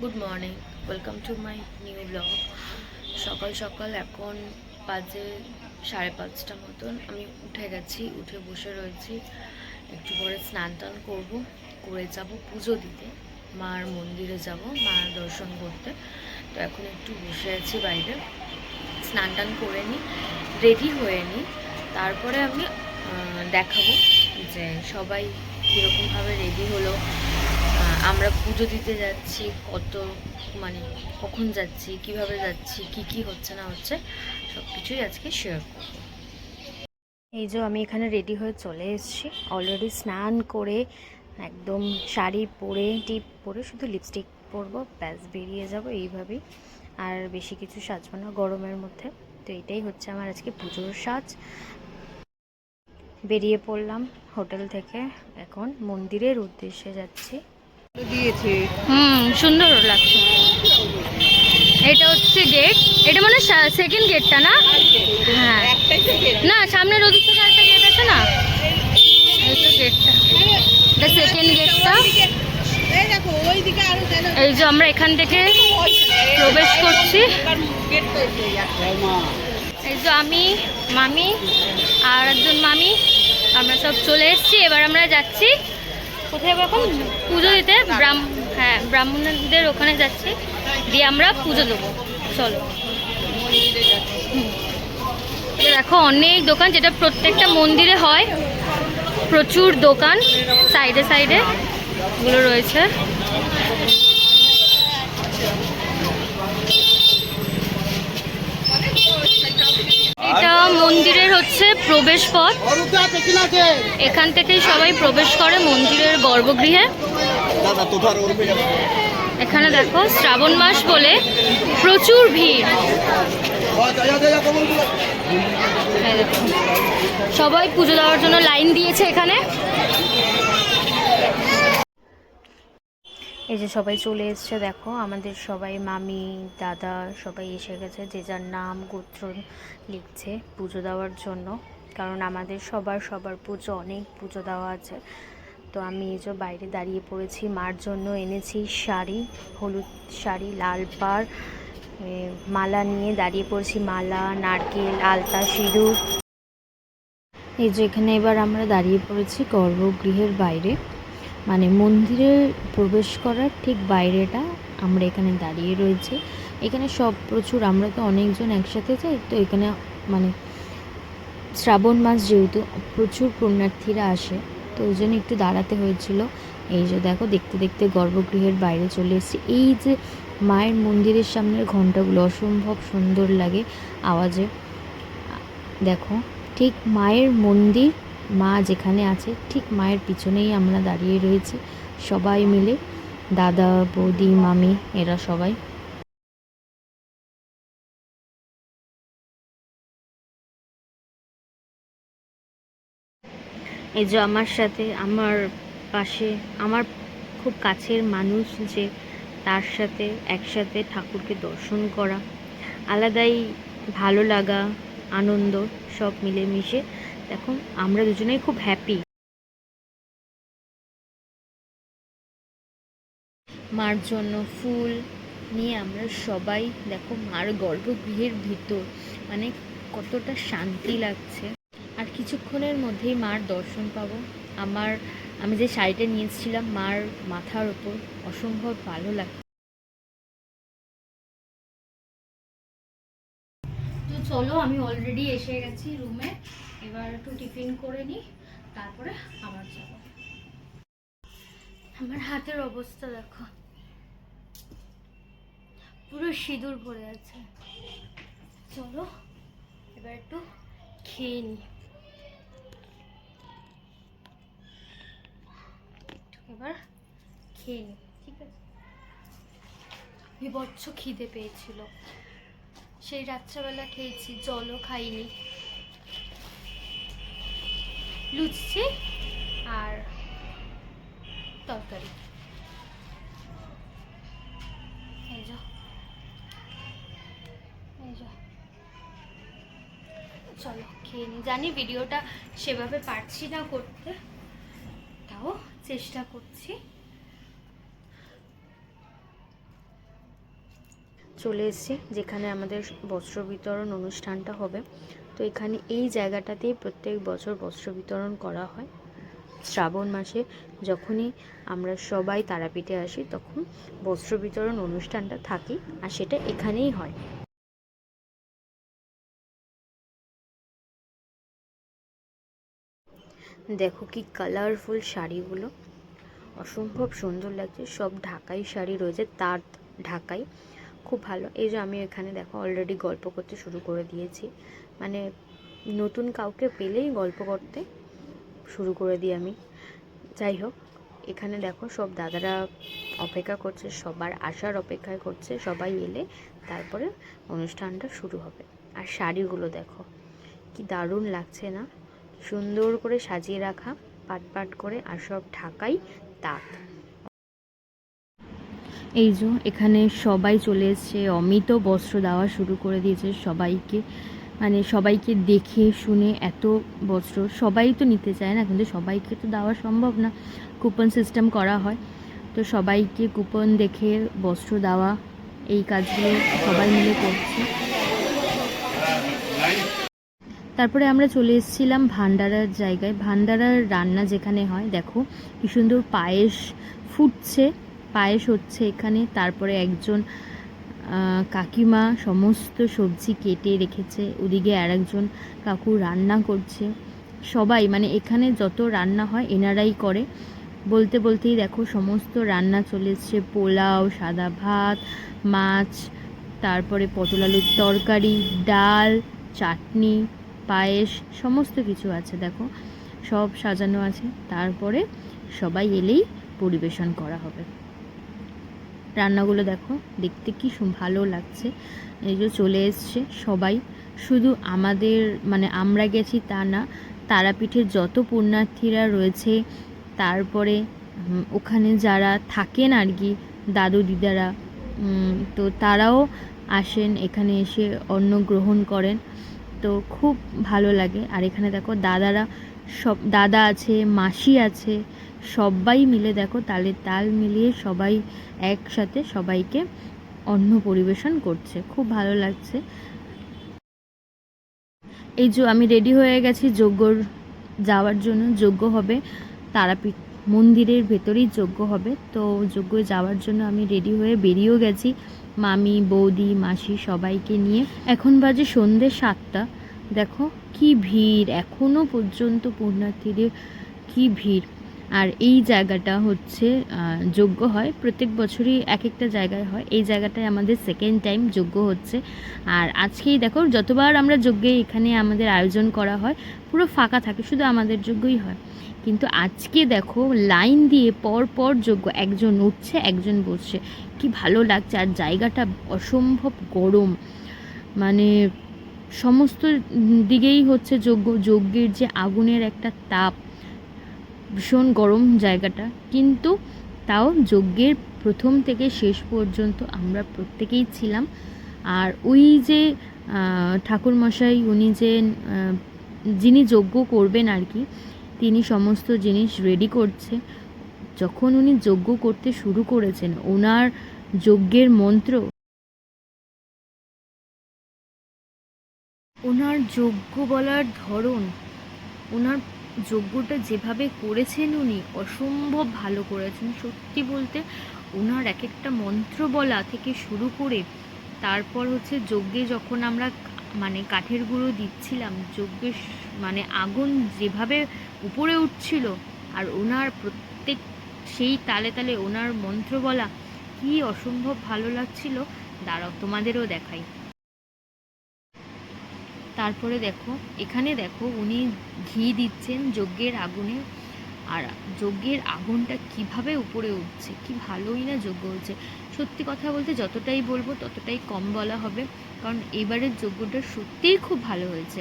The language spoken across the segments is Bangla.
Good morning welcome to my new blog সকাল সকাল এখন বাজে সাড়ে পাঁচটা মতন। আমি উঠে গেছি, উঠে বসে রয়েছি। একটু পরে স্নান টান করব, করে যাব পুজো দিতে। মার মন্দিরে যাব মার দর্শন করতে। তো এখন একটু বসে আছি বাইরে। স্নান টান করে নিই রেডি হয়ে নিই। তারপরে আমি দেখাবো যে সবাই কীরকমভাবে রেডি হলো। আমরা পুজো দিতে যাচ্ছি, কত মানে কখন যাচ্ছি, কীভাবে যাচ্ছি, কি কি হচ্ছে না হচ্ছে সব কিছুই আজকে শেয়ার করব। এই যে আমি এখানে রেডি হয়ে চলে এসেছি। অলরেডি স্নান করে একদম শাড়ি পরে, টিপ পরে শুধু লিপস্টিক পরবো, ব্যাস বেরিয়ে যাব এইভাবেই। আর বেশি কিছু সাজবো না গরমের মধ্যে। তো এটাই হচ্ছে আমার আজকে পুজোর সাজ। বেরিয়ে পড়লাম হোটেল থেকে। এখন মন্দিরের উদ্দেশ্যে যাচ্ছি। দিয়েছে। হুম সুন্দর লাগছে। এটা হচ্ছে গেট এটা মানে সেকেন্ড গেটটা না? হ্যাঁ। না সামনে রোদির থেকে একটা গেট আছে না? এই গেটটা এটা সেকেন্ড গেটটা এই দেখো ওইদিকে আরও যেন এই যে আমরা এখান থেকে প্রবেশ করছি। এই যে আমি মামি আর একজন মামি। আমরা সব চলে এসেছি। এবার আমরা যাচ্ছি কোথায় এখন? পুজো দিতে হ্যাঁ ব্রাহ্মণদের ওখানে যাচ্ছি। দিয়ে আমরা পুজো দেবো। চলো। দেখো, অনেক দোকান যেটা প্রত্যেকটা মন্দিরে হয়। প্রচুর দোকান। সাইডে সাইডে গুলো রয়েছে। এটা মন্দিরের হচ্ছে প্রবেশ পথ এখান থেকেই সবাই প্রবেশ করে মন্দিরের গর্ভগৃহে। এখানে দেখো, শ্রাবণ মাস বলে প্রচুর ভিড়। সবাই পুজো দেওয়ার জন্য লাইন দিয়েছে এখানে। এই যে সবাই চলে এসছে, দেখো, আমাদের সবাই, মামি, দাদা, সবাই এসে গেছে, যে যার নাম গোত্র লিখছে পুজো দেওয়ার জন্য। কারণ আমাদের সবার সবার পুজো, অনেক পুজো দেওয়া আছে। তো আমি এই যে বাইরে দাঁড়িয়ে পড়েছি, মার জন্য এনেছি শাড়ি, হলুদ শাড়ি, লাল পাড় মালা নিয়ে দাঁড়িয়ে পড়েছি, মালা, নারকেল, আলতা, সিঁদুর। এই যে এখানে এবার আমরা দাঁড়িয়ে পড়েছি গর্ভগৃহের বাইরে। মানে মন্দিরে প্রবেশ করার ঠিক বাইরেটা আমরা এখানে দাঁড়িয়ে রয়েছি। এখানে সব প্রচুর, আমরা তো অনেকজন একসাথে যাই, তো এখানে মানে শ্রাবণ মাস যেহেতু প্রচুর পুণ্যার্থীরা আসে, তো ওই জন্য একটু দাঁড়াতে হয়েছিল। এই যে দেখো, দেখতে দেখতে গর্ভগৃহের বাইরে চলে এসেছি। এই যে মায়ের মন্দিরের সামনের ঘন্টাগুলো, অসম্ভব সুন্দর লাগে আওয়াজে। দেখো, ঠিক মায়ের মন্দির মা যেখানে আছে, ঠিক মায়ের পিছনেই আমরা দাঁড়িয়ে রয়েছি। সবাই মিলে, দাদা, বৌদি, মামি, এরা সবাই। এই যে আমার সাথে, আমার পাশে, আমার খুব কাছের মানুষ যে, তার সাথে একসাথে ঠাকুরকে দর্শন করা। আলাদাই ভালো লাগা, আনন্দ, সব মিলেমিশে দেখো আমরা দুজনেই খুব হ্যাপি মার জন্য ফুল নিয়ে আমরা সবাই, দেখো, মার গর্ভগৃহের ভিতর। মানে কতটা শান্তি লাগছে। আর কিছুক্ষণের মধ্যেই মার দর্শন পাবো। আমার, আমি যে শাড়িটা নিয়েছিলাম মার মাথার ওপর অসম্ভব ভালো লাগছে। তো চলো, আমি অলরেডি এসে গেছি রুমে এবার একটু টিফিন করে নিই, তারপরে আবার যাব। আমার হাতের অবস্থা দেখো। পুরো সিঁদুর ভরে আছে। চলো, এবার একটু খেয়ে নিই। এবার খেয়ে নিই, ঠিক আছে? বিভৎস খিদে পেয়েছিল। সেই রাত্রেবেলা খেয়েছি, জলও খাইনি। লুচি আর তরকারি। এই এই চলো খেয়ে নিই জানি ভিডিওটা সেভাবে পারছি না করতে, তাও চেষ্টা করছি। চলে এসেছি, যেখানে আমাদের বস্ত্র বিতরণ অনুষ্ঠানটা হবে। তো এখানে এই জায়গাটাতেই প্রত্যেক বছর বস্ত্র বিতরণ করা হয়। শ্রাবণ মাসে যখনই আমরা সবাই তারাপীঠে আসি, তখন বস্ত্র বিতরণ অনুষ্ঠানটা থাকে আর সেটা এখানেই হয়। দেখো কি কালারফুল শাড়িগুলো। অসম্ভব সুন্দর লাগছে। সব ঢাকাই শাড়ি রয়েছে, তার ঢাকাই। খুব ভালো। এই যে আমি এখানে দেখো অলরেডি গল্প করতে শুরু করে দিয়েছি। মানে নতুন কাউকে পেলেই গল্প করতে শুরু করে দিই আমি। যাই হোক, এখানে দেখো সব দাদারা অপেক্ষা করছে, সবার আসার অপেক্ষায় করছে, সবাই এলে তারপরে অনুষ্ঠানটা শুরু হবে। আর শাড়িগুলো দেখো, কি দারুণ লাগছে না? সুন্দর করে সাজিয়ে রাখা, পাট পাট করে, আর সব ঢাকাই তাঁত। এই যে এখানে সবাই চলে এসছে, অমিত বস্ত্র দেওয়া শুরু করে দিয়েছে সবাইকে। মানে সবাইকে দেখে, শুনে এত বস্ত্র সবাই তো নিতে চায় না, কিন্তু সবাইকে তো দেওয়া সম্ভব না। কুপন সিস্টেম করা হয়। তো সবাইকে কুপন দেখে বস্ত্র দেওয়া, এই কাজগুলো সবাই মিলে করছে। তারপরে আমরা চলে এসেছিলাম ভান্ডারার জায়গায়। ভান্ডারার রান্না যেখানে হয়, দেখো কি সুন্দর পায়েস ফুটছে, পায়েস হচ্ছে এখানে। তারপরে একজন কাকিমা সমস্ত সবজি কেটে রেখেছে। ওদিকে আর একজন কাকু রান্না করছে। সবাই মানে এখানে যত রান্না হয়, এনারাই করে। বলতে বলতেই দেখো সমস্ত রান্না চলে এসছে। পোলাও, সাদা ভাত, মাছ, তারপরে পটল আলুর তরকারি, ডাল, চাটনি, পায়েস, সমস্ত কিছু আছে দেখো। সব সাজানো আছে। তারপরে সবাই এলেই পরিবেশন করা হবে। রান্নাগুলো দেখো, দেখতে কি ভালো লাগছে। এই যে চলে এসছে সবাই। শুধু আমাদের মানে আমরা গেছি তা না, তারাপীঠের যত পুণ্যার্থীরা রয়েছে, তারপরে ওখানে যারা থাকেন আর কি, দাদু দিদারা তো তারাও আসেন, এখানে এসে অন্ন গ্রহণ করেন। তো খুব ভালো লাগে। আর এখানে দেখো দাদারা সব, দাদা আছে, মাসি আছে সবাই মিলে দেখো, তালে তাল মিলিয়ে সবাই একসাথে সবাইকে অন্ন পরিবেশন করছে। খুব ভালো লাগছে। এই যে আমি রেডি হয়ে গেছি, যজ্ঞর যাওয়ার জন্য যজ্ঞ হবে। তারাপীঠ মন্দিরের ভেতরেই যজ্ঞ হবে। তো যজ্ঞ যাওয়ার জন্য আমি রেডি হয়ে বেরিয়েও গেছি। মামি, বৌদি, মাসি সবাইকে নিয়ে। এখন বাজে সন্ধে সাতটা। দেখো কি ভিড়। এখনও পর্যন্ত পুণ্যার্থীদের কি ভিড়। আর এই জায়গাটা হচ্ছে যজ্ঞ হয়। প্রত্যেক বছরই এক একটা জায়গায় হয়। এই জায়গাটায় আমাদের সেকেন্ড টাইম যজ্ঞ হচ্ছে। আর আজকেই দেখো, যতবার আমরা যজ্ঞে এখানে আমাদের আয়োজন করা হয়, পুরো ফাঁকা থাকে, শুধু আমাদের যজ্ঞই হয়। কিন্তু আজকে দেখো লাইন দিয়ে পর পর যজ্ঞ, একজন উঠছে, একজন বসছে। কি ভালো লাগছে, আর জায়গাটা অসম্ভব গরম। মানে সমস্ত দিকেই হচ্ছে যজ্ঞ, যজ্ঞের যে আগুনের একটা তাপ ভীষণ গরম জায়গাটা। কিন্তু তাও যজ্ঞের প্রথম থেকে শেষ পর্যন্ত আমরা প্রত্যেকেই ছিলাম। আর ওই যে ঠাকুরমশাই, উনি যে যিনি যজ্ঞ করবেন আর কি তিনি সমস্ত জিনিস রেডি করছে। যখন উনি যজ্ঞ করতে শুরু করেছেন, ওনার যজ্ঞের মন্ত্র ওনার যজ্ঞ বলার ধরন, ওনার যজ্ঞটা যেভাবে করেছেন উনি, অসম্ভব ভালো করেছেন। সত্যি বলতে ওনার এক একটা মন্ত্র বলা থেকে শুরু করে তারপর হচ্ছে যজ্ঞে যখন আমরা মানে কাঠের গুঁড়ো দিচ্ছিলাম যজ্ঞের মানে আগুন যেভাবে উপরে উঠছিল আর ওনার প্রত্যেক সেই তালে তালে ওনার মন্ত্র বলা, কি অসম্ভব ভালো লাগছিল। দাঁড়াও তোমাদেরও দেখাই। তারপরে দেখো, এখানে দেখো উনি ঘি দিচ্ছেন যজ্ঞের আগুনে। আর যজ্ঞের আগুনটা কীভাবে উপরে উঠছে? কি ভালোই না যজ্ঞ হচ্ছে। সত্যি কথা বলতে যতটাই বলব ততটাই কম বলা হবে। কারণ এবারের যজ্ঞটা সত্যিই খুব ভালো হয়েছে।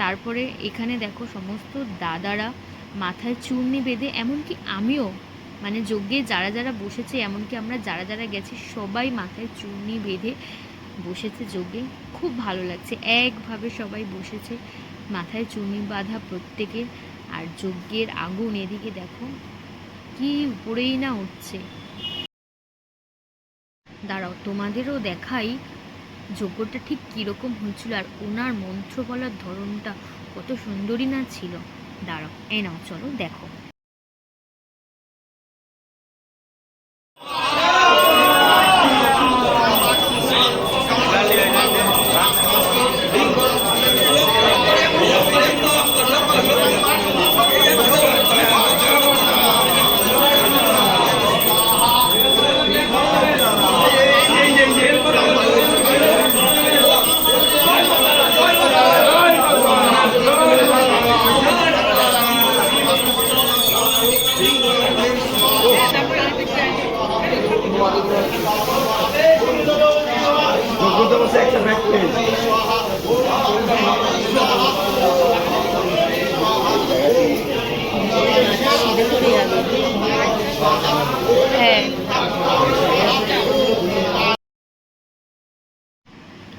তারপরে এখানে দেখো সমস্ত দাদারা মাথায় চূর্ণি বেঁধে, এমনকি আমিও মানে যজ্ঞে যারা যারা বসেছে, এমনকি আমরা যারা যারা গেছি, সবাই মাথায় চূর্ণি বেঁধে বসেছে যজ্ঞে খুব ভালো লাগছে। একভাবে সবাই বসেছে। মাথায় চুনি বাঁধা প্রত্যেকের। আর যজ্ঞের আগুন এদিকে দেখো, কি উপরেই না উঠছে। দাঁড়াও, তোমাদেরও দেখাই যজ্ঞটা ঠিক কীরকম হয়েছিল আর ওনার মন্ত্র বলার ধরনটা কত সুন্দরী না ছিল। দাঁড়াও, এ নাও, চলো, দেখো।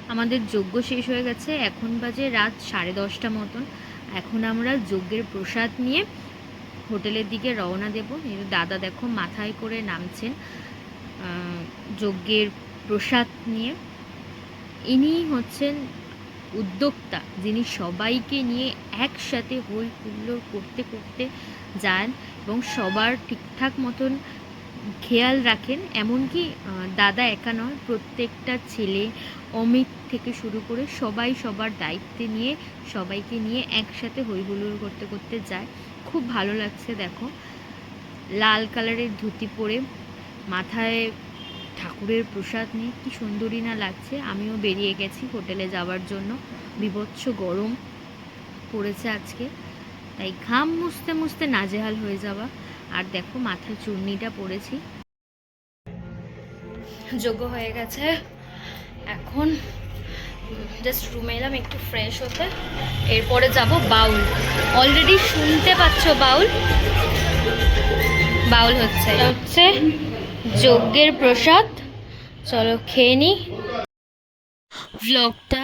আমাদের যজ্ঞ শেষ হয়ে গেছে। এখন বাজে রাত সাড়ে দশটা মতন। এখন আমরা যজ্ঞের প্রসাদ নিয়ে হোটেলের দিকে রওনা দেব। দাদা দেখো মাথায় করে নামছেন। যজ্ঞের প্রসাদ নিয়ে। ইনি হচ্ছেন উদ্যোক্তা, যিনি সবাইকে নিয়ে একসাথে হই হুল্লোড় করতে করতে যান এবং সবার ঠিকঠাক মতন খেয়াল রাখেন। এমনকি দাদা একা নয়, প্রত্যেকটা ছেলে অমিত থেকে শুরু করে সবাই সবার দায়িত্বে নিয়ে সবাইকে নিয়ে একসাথে হই হুল্লোড় করতে করতে যায়। খুব ভালো লাগছে, দেখো। লাল কালারের ধুতি পরে মাথায় ঠাকুরের প্রসাদ নিয়ে কি সুন্দরী না লাগছে। আমিও বেরিয়ে গেছি হোটেলে যাওয়ার জন্য। বিভৎস গরম পড়েছে আজকে। তাই ঘাম মুছতে মুছতে নাজেহাল হয়ে যাওয়া। আর দেখো মাথায় চূর্ণিটা পরেছি যোগ্য হয়ে গেছে। এখন জাস্ট রুমে এলাম একটু ফ্রেশ হতে। এরপরে যাব বাউল। অলরেডি শুনতে পাচ্ছ বাউল? বাউল হচ্ছে। হচ্ছে। যজ্ঞের প্রসাদ। চলো খেয়ে নিই ভ্লগটা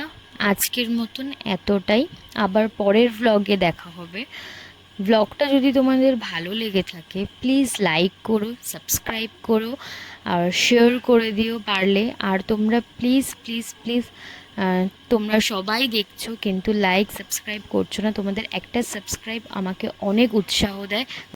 আজকের মতন এতটাই। আবার পরের ভ্লগে দেখা হবে। ভ্লগটা যদি তোমাদের ভালো লেগে থাকে প্লিজ লাইক করো সাবস্ক্রাইব করো, আর শেয়ার করে দিও পারলে। আর তোমরা প্লিজ প্লিজ প্লিজ তোমরা সবাই দেখছ, কিন্তু লাইক সাবস্ক্রাইব করছ না, তোমাদের একটা সাবস্ক্রাইব আমাকে অনেক উৎসাহ দেয়।